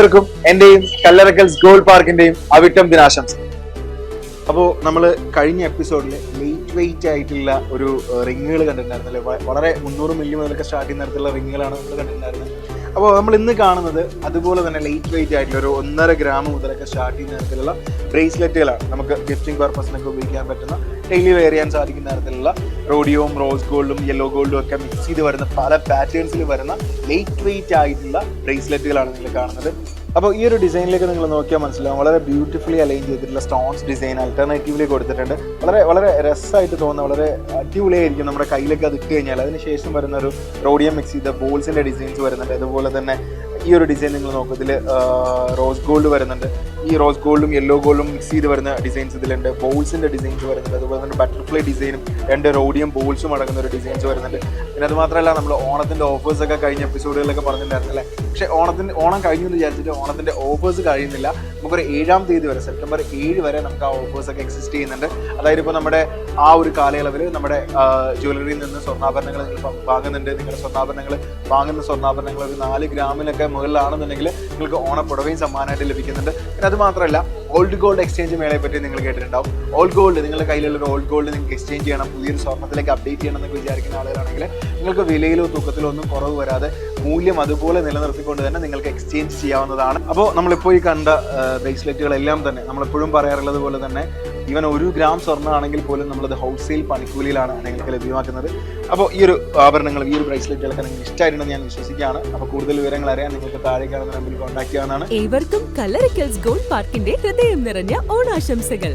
ഏവർക്കും എന്റെയും കല്ലറക്കൽസ് ഗോൾ പാർക്കിന്റെയും അവിട്ടം ദിനാശംസ. അപ്പോൾ നമ്മൾ കഴിഞ്ഞ എപ്പിസോഡിൽ വെയിറ്റ് വെയിറ്റ് ആയിട്ടുള്ള ഒരു റിങ്ങുകൾ കണ്ടിട്ടുണ്ടായിരുന്നല്ലേ? വളരെ മുന്നൂറ് മില്ലി മുതലൊക്കെ സ്റ്റാർട്ട് ചെയ്യുന്ന തരത്തിലുള്ള റിങ്ങുകളാണ് നമ്മൾ കണ്ടിട്ടുണ്ടായിരുന്നത്. അപ്പോൾ നമ്മൾ ഇന്ന് കാണുന്നത് അതുപോലെ തന്നെ ലൈറ്റ് വെയിറ്റ് ആയിട്ടുള്ള ഒരു ഒന്നര ഗ്രാം മുതലൊക്കെ സ്റ്റാർട്ട് ചെയ്യുന്ന തരത്തിലുള്ള ബ്രേസ്ലെറ്റുകളാണ് നമുക്ക് ഗിഫ്റ്റിംഗ് പർപ്പസിനൊക്കെ ഉപയോഗിക്കാൻ പറ്റുന്ന ഡെയിലി വെയർ ചെയ്യാൻ സാധിക്കുന്ന തരത്തിലുള്ള റോഡിയോവും റോസ് ഗോൾഡും യെല്ലോ ഗോൾഡും ഒക്കെ മിക്സ് ചെയ്ത് വരുന്ന പല പാറ്റേൺസിൽ വരുന്ന ലൈറ്റ് വെയിറ്റ് ആയിട്ടുള്ള ബ്രേസ്ലെറ്റുകളാണ് നിങ്ങൾ കാണുന്നത്. അപ്പോൾ ഈ ഒരു ഡിസൈനിലേക്ക് നിങ്ങൾ നോക്കിയാൽ മനസ്സിലാവും. വളരെ ബ്യൂട്ടിഫുള്ളി അലൈൻ ചെയ്തിട്ടുള്ള സ്റ്റോൺസ് ഡിസൈൻ അൾട്ടർനേറ്റീവ്ലി കൊടുത്തിട്ടുണ്ട്. വളരെ വളരെ രസമായിട്ട് തോന്നുന്ന വളരെ അടിപൊളിയായിരിക്കും നമ്മുടെ കയ്യിലേക്ക് അത് ഇട്ട് കഴിഞ്ഞാൽ. അതിന് ശേഷം വരുന്ന ഒരു റോഡിയം മിക്സ് ചെയ്ത ബോൾസിന്റെ ഡിസൈൻസ് വരുന്നുണ്ട്. അതുപോലെ തന്നെ ഈ ഒരു ഡിസൈൻ നിങ്ങൾ നോക്കും ഇതിൽ റോസ് ഗോൾഡ് വരുന്നുണ്ട്. ഈ റോസ് ഗോൾഡും യെല്ലോ ഗോൾഡും മിക്സ് ചെയ്ത് വരുന്ന ഡിസൈൻസ് ഇതിലുണ്ട്. ബോൾസിന്റെ ഡിസൈൻസ് വരുന്നുണ്ട്. അതുപോലെ തന്നെ ബട്ടർഫ്ലൈ ഡിസൈനും രണ്ട് റോഡിയും ബോൾസും അടങ്ങുന്ന ഒരു ഡിസൈൻസ് വരുന്നുണ്ട്. പിന്നെ അത് മാത്രമല്ല നമ്മൾ ഓണത്തിന്റെ ഓഫേഴ്സ് ഒക്കെ കഴിഞ്ഞ എപ്പിസോഡുകളിലൊക്കെ പറഞ്ഞിട്ടുണ്ടായിരുന്നില്ലേ? പക്ഷേ ഓണത്തിന് ഓണം കഴിഞ്ഞു എന്ന് വിചാരിച്ചിട്ട് ഓണത്തിന്റെ ഓഫേഴ്സ് കഴിയുന്നില്ല. നമുക്കൊരു ഏഴാം തീയതി വരെ സെപ്റ്റംബർ ഏഴ് വരെ നമുക്ക് ആ ഓഫേഴ്സ് ഒക്കെ എക്സിസ്റ്റ് ചെയ്യുന്നുണ്ട്. അതായത് ഇപ്പോൾ നമ്മുടെ ആ ഒരു കാലയളവിൽ നമ്മുടെ ജ്വല്ലറിയിൽ നിന്ന് സ്വർണാഭരണങ്ങൾ നിങ്ങൾ വാങ്ങുന്നുണ്ട്. നിങ്ങളുടെ സ്വർണാഭരണങ്ങൾ വാങ്ങുന്ന സ്വർണാഭരണങ്ങൾ ഒരു നാല് ഗ്രാമിനൊക്കെ മുകളിലാണെന്നുണ്ടെങ്കിൽ നിങ്ങൾക്ക് ഓണപ്പുടവയും സമ്മാനമായിട്ട് ലഭിക്കുന്നുണ്ട്. പിന്നെ അത് മാത്രമല്ല ഓൾഡ് ഗോൾഡ് എക്സ്ചേഞ്ച് മേളയെ പറ്റി നിങ്ങൾ കേട്ടിട്ടുണ്ടാവും. ഓൾഡ് ഗോൾഡ് നിങ്ങളുടെ കയ്യിലുള്ള ഒരു ഓൾഡ് ഗോൾഡ് നിങ്ങൾക്ക് എക്സ്ചേഞ്ച് ചെയ്യണം പുതിയൊരു സ്വർണത്തിലേക്ക് അപ്ഡേറ്റ് ചെയ്യണം എന്നൊക്കെ വിചാരിക്കുന്ന ആളുകളാണെങ്കിൽ നിങ്ങൾക്ക് വിലയിലോ തൂക്കത്തിലോ ഒന്നും കുറവ് വരാതെ മൂല്യം അതുപോലെ നിലനിർത്തിക്കൊണ്ട് തന്നെ നിങ്ങൾക്ക് എക്സ്ചേഞ്ച് ചെയ്യാവുന്നതാണ്. അപ്പോൾ നമ്മളിപ്പോൾ ഈ കണ്ട ബ്രേസ്ലെറ്റുകളെല്ലാം തന്നെ നമ്മളെപ്പോഴും പറയാറുള്ളത് പോലെ തന്നെ ഈവൻ ഒരു ഗ്രാം സ്വർണം ആണെങ്കിൽ പോലും നമ്മളത് ഹോൾസെയിൽ പണിക്കൂലിയിലാണ് അല്ലെങ്കിൽ ലഭ്യമാക്കുന്നത്. അപ്പോൾ ഈ ഒരു ആഭരണങ്ങൾ ഈ ഒരു ബ്രേസ്ലെറ്റുകളൊക്കെ നിങ്ങൾക്ക് ഇഷ്ടമായിട്ടുണ്ടെന്ന് ഞാൻ വിശ്വസിക്കുകയാണ്. അപ്പോൾ കൂടുതൽ വിവരങ്ങൾ അറിയാൻ നിങ്ങൾക്ക് താഴെ കാണുന്ന നമ്പറിൽ കോൺടാക്ട് ചെയ്യാവുന്നതാണ്. ഏവർക്കും കല്ലറിക്കൽസ് ഗോൾഡ് പാർക്കിന്റെ ഹൃദയം നിറഞ്ഞ ഓണാശംസകൾ.